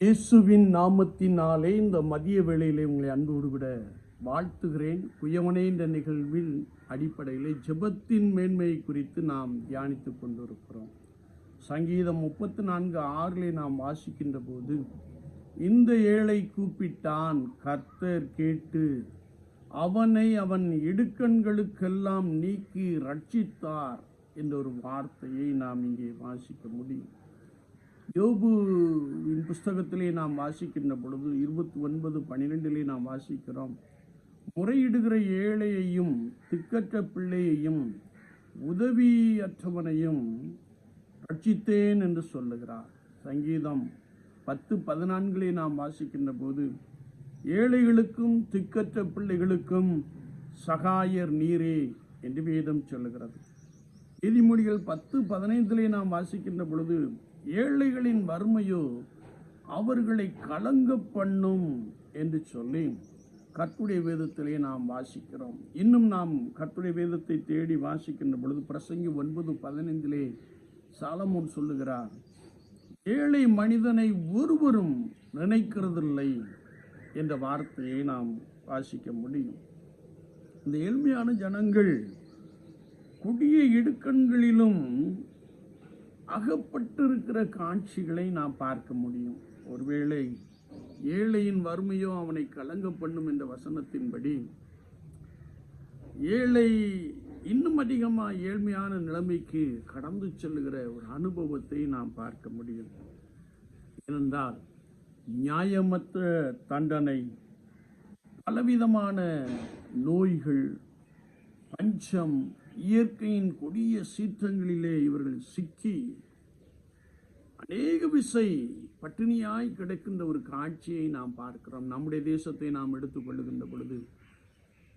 இயேசுவின் நாமத்தினாலே இந்த மதிய வேளையிலே உங்களை அன்போடு விட வாழ்த்துகிறேன். குயவனே இந்த நிகழ்வில் அடிப்படையிலே ஜெபத்தின் மேன்மையை குறித்து நாம் தியானித்து கொண்டிருக்கிறோம். சங்கீதம் முப்பத்தி நான்கு ஆறிலே நாம் வாசிக்கின்ற போது இந்த ஏழை கூப்பிட்டான் கர்த்தர் கேட்டு அவனை அவன் இடுக்கண்களுக்கெல்லாம் நீக்கி ரட்சித்தார் என்ற ஒரு வார்த்தையை நாம் இங்கே வாசிக்க முடியும். யோபுவின் புஸ்தகத்திலே நாம் வாசிக்கின்ற பொழுது இருபத்தி ஒன்பது பன்னிரெண்டிலே நாம் வாசிக்கிறோம். முறையிடுகிற ஏழையையும் திக்கற்ற பிள்ளையையும் உதவியற்றவனையும் ரட்சித்தேன் என்று சொல்லுகிறார். சங்கீதம் பத்து பதினான்கிலே நாம் வாசிக்கின்ற போது ஏழைகளுக்கும் திக்கற்ற பிள்ளைகளுக்கும் சகாயர் நீரே என்று வேதம் சொல்லுகிறது. நீதிமொழிகள் பத்து பதினைந்திலே நாம் வாசிக்கின்ற பொழுது ஏழைகளின் வறுமையோ அவர்களை கலங்க பண்ணும் என்று சொல்லி கற்புடைய வேதத்திலே நாம் வாசிக்கிறோம். இன்னும் நாம் கற்புடைய வேதத்தை தேடி வாசிக்கின்ற பொழுது பிரசங்கி ஒன்பது பதினைந்திலே சாலமோன் சொல்லுகிறார் ஏழை மனிதனை ஒருவரும் நினைக்கிறதில்லை என்ற வார்த்தையை நாம் வாசிக்க முடியும். இந்த ஏழ்மையான ஜனங்கள் கொடிய இடுக்கண்களிலும் அகப்பட்டிருக்கிற காட்சிகளை நாம் பார்க்க முடியும். ஒருவேளை ஏழையின் வறுமையோ அவனை கலங்க பண்ணும் என்ற வசனத்தின்படி ஏழை இன்னும் அதிகமாக ஏழ்மையான நிலைமைக்கு கடந்து செல்லுகிற ஒரு அனுபவத்தை நாம் பார்க்க முடியும். இருந்தால் நியாயமற்ற தண்டனை பலவிதமான நோய்கள் பஞ்சம் இயற்கையின் கொடிய சீற்றங்களிலே இவர்கள் சிக்கி அநேக விசை பட்டினியாய் கிடக்கின்ற ஒரு காட்சியை நாம் பார்க்கிறோம். நம்முடைய தேசத்தை நாம் எடுத்துக்கொள்ளுகின்ற பொழுது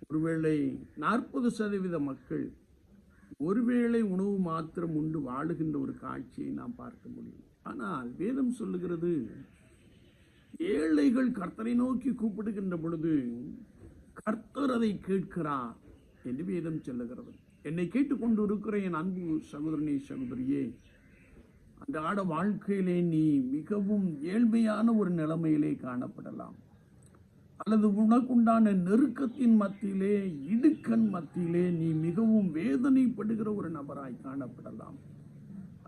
ஒருவேளை நாற்பது சதவீத மக்கள் ஒருவேளை உணவு மாத்திரம் உண்டு வாழுகின்ற ஒரு காட்சியை நாம் பார்க்க முடியும். ஆனால் வேதம் சொல்லுகிறது ஏழைகள் கர்த்தரை நோக்கி கூப்பிடுகின்ற பொழுது கர்த்தர் அதை கேட்கிறார். என்று வேதம் செல்லுகிறது. என்னை கேட்டுக்கொண்டு இருக்கிற என் அன்பு சகோதரனே சகோதரியே. அன்றாட வாழ்க்கையிலே நீ மிகவும் ஏழ்மையான ஒரு நிலைமையிலே காணப்படலாம். அல்லது உனக்குண்டான நெருக்கத்தின் மத்தியிலே இடுக்கன் மத்தியிலே நீ மிகவும் வேதனைப்படுகிற ஒரு நபராய் காணப்படலாம்.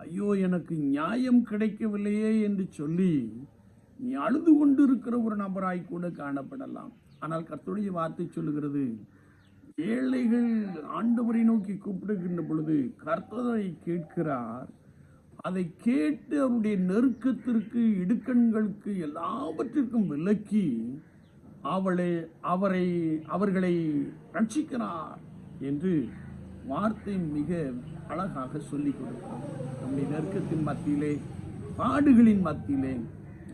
ஐயோ எனக்கு நியாயம் கிடைக்கவில்லையே என்று சொல்லி நீ அழுது கொண்டிருக்கிற ஒரு நபராய் கூட காணப்படலாம். ஆனால் கர்த்தருடைய வார்த்தை சொல்லுகிறது ஏழைகள் ஆண்டவரை நோக்கி கூப்பிடுகின்ற பொழுது கர்த்தரை கேட்கிறார். அதை கேட்டு அவருடைய நெருக்கத்திற்கு இடுக்கண்களுக்கு எல்லாவற்றிற்கும் விலக்கி அவளை அவரை அவர்களை ரட்சிக்கிறார் என்று வார்த்தை மிக அழகாக சொல்லிக் கொடுக்கிறார். நம்முடைய நெருக்கத்தின் மத்தியிலே பாடுகளின் மத்தியிலே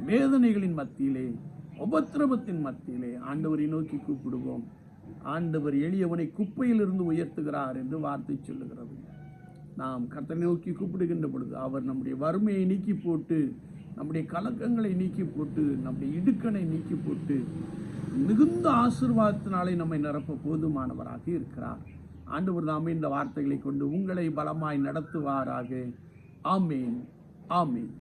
வேதனைகளின் மத்தியிலே உபத்திரவத்தின் மத்தியிலே ஆண்டவரை நோக்கி கூப்பிடுவோம். ஆண்டவர் எளியவனை குப்பையிலிருந்து உயர்த்துகிறார் என்று வார்த்தை சொல்லுகிறது. நாம் கர்த்தனை நோக்கி கூப்பிடுகின்ற பொழுது அவர் நம்முடைய வறுமையை நீக்கி போட்டு நம்முடைய கலக்கங்களை நீக்கி போட்டு நம்முடைய இடுக்கனை நீக்கி போட்டு மிகுந்த ஆசிர்வாதத்தினாலே நம்மை நிரப்ப போதுமானவராக இருக்கிறார். ஆண்டவர் தாமே இந்த வார்த்தைகளை கொண்டு உங்களை பலமாய் நடத்துவாராக. ஆமேன். ஆமேன்.